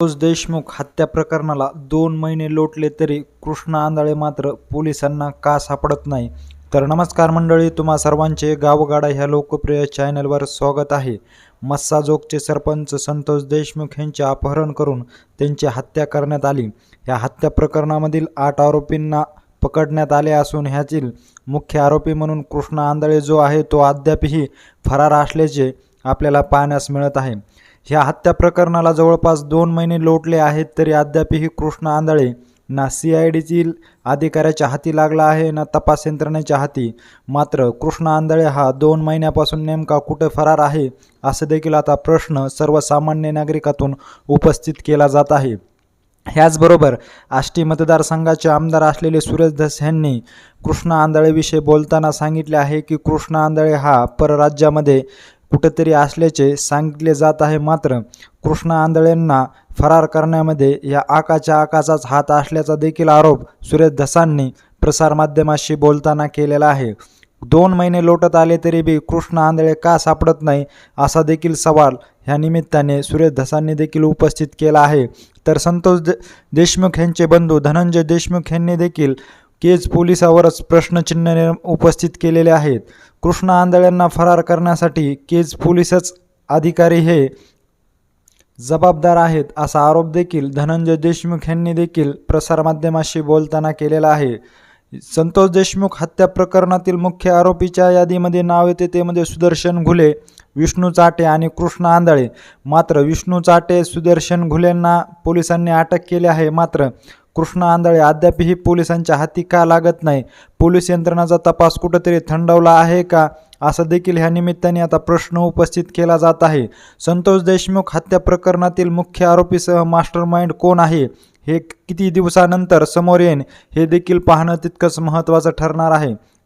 संतोष देशमुख हत्या प्रकरणाला दोन महिने लोटले तरी कृष्ण आंधळे मात्र पोलिसांना का सापडत नाही? तर नमस्कार मंडळी तुम्हा सर्वांचे गावगाडा ह्या लोकप्रिय चॅनलवर स्वागत आहे. मस्साजोगचे सरपंच संतोष देशमुख यांचे अपहरण करून त्यांची हत्या करण्यात आली. या हत्या प्रकरणामधील आठ आरोपींना पकडण्यात आले असून ह्यातील मुख्य आरोपी म्हणून कृष्ण आंधळे जो आहे तो अद्यापही फरार असल्याचे आपल्याला पाहण्यास मिळत आहे. ह्या हत्या प्रकरणाला जवळपास दोन महिने लोटले आहेत तरी अद्यापही कृष्ण आंधळे ना सी आय डीतील अधिकाऱ्याच्या हाती लागला आहे ना तपास यंत्रणेच्या हाती. मात्र कृष्ण आंधळे हा दोन महिन्यापासून नेमका कुठे फरार आहे असं देखील आता प्रश्न सर्वसामान्य नागरिकातून उपस्थित केला जात आहे. ह्याचबरोबर आष्टी मतदारसंघाचे आमदार असलेले सुरेश धस यांनी कृष्ण आंधळेविषयी बोलताना सांगितले आहे की कृष्ण आंधळे हा परराज्यामध्ये कुठेतरी असल्याचे सांगितले जात आहे मात्र कृष्ण आंधळेंना फरार करण्यामध्ये या आकाच्या आकाचाच हात असल्याचा देखील आरोप सुरेश धसांनी प्रसारमाध्यमाशी बोलताना केलेला आहे. दोन महिने लोटत आले तरी बी कृष्ण आंधळे का सापडत नाही असा देखील सवाल ह्या निमित्ताने सुरेश धसांनी देखील उपस्थित केला आहे. तर संतोष दे देशमुख यांचे बंधू धनंजय देशमुख यांनी देखील केज पोलिसावरच प्रश्नचिन्ह निर्म उपस्थित केलेले आहेत. कृष्ण आंधळ्यांना फरार करण्यासाठी केज पोलिसच अधिकारी हे जबाबदार आहेत असा आरोप देखील धनंजय देशमुख यांनी देखील प्रसारमाध्यमाशी बोलताना केलेला आहे. संतोष देशमुख हत्या प्रकरणातील मुख्य आरोपीच्या यादीमध्ये नाव येते ते म्हणजे सुदर्शन घुले विष्णू चाटे आणि कृष्ण आंधळे. मात्र विष्णू चाटे सुदर्शन घुलेंना पोलिसांनी अटक केली आहे. मात्र कृष्ण आंधळे अद्यापही पोलिसांच्या हाती का लागत नाही? पोलीस यंत्रणाचा तपास कुठंतरी थंडवला आहे का? असं देखील ह्या निमित्ताने आता प्रश्न उपस्थित केला जात आहे. संतोष देशमुख हत्या प्रकरणातील मुख्य आरोपीसह मास्टर माइंड कोण आहे? हे किती दिवसानंतर समोर येईन हे देखील पाहणं तितकंच महत्त्वाचं ठरणार आहे.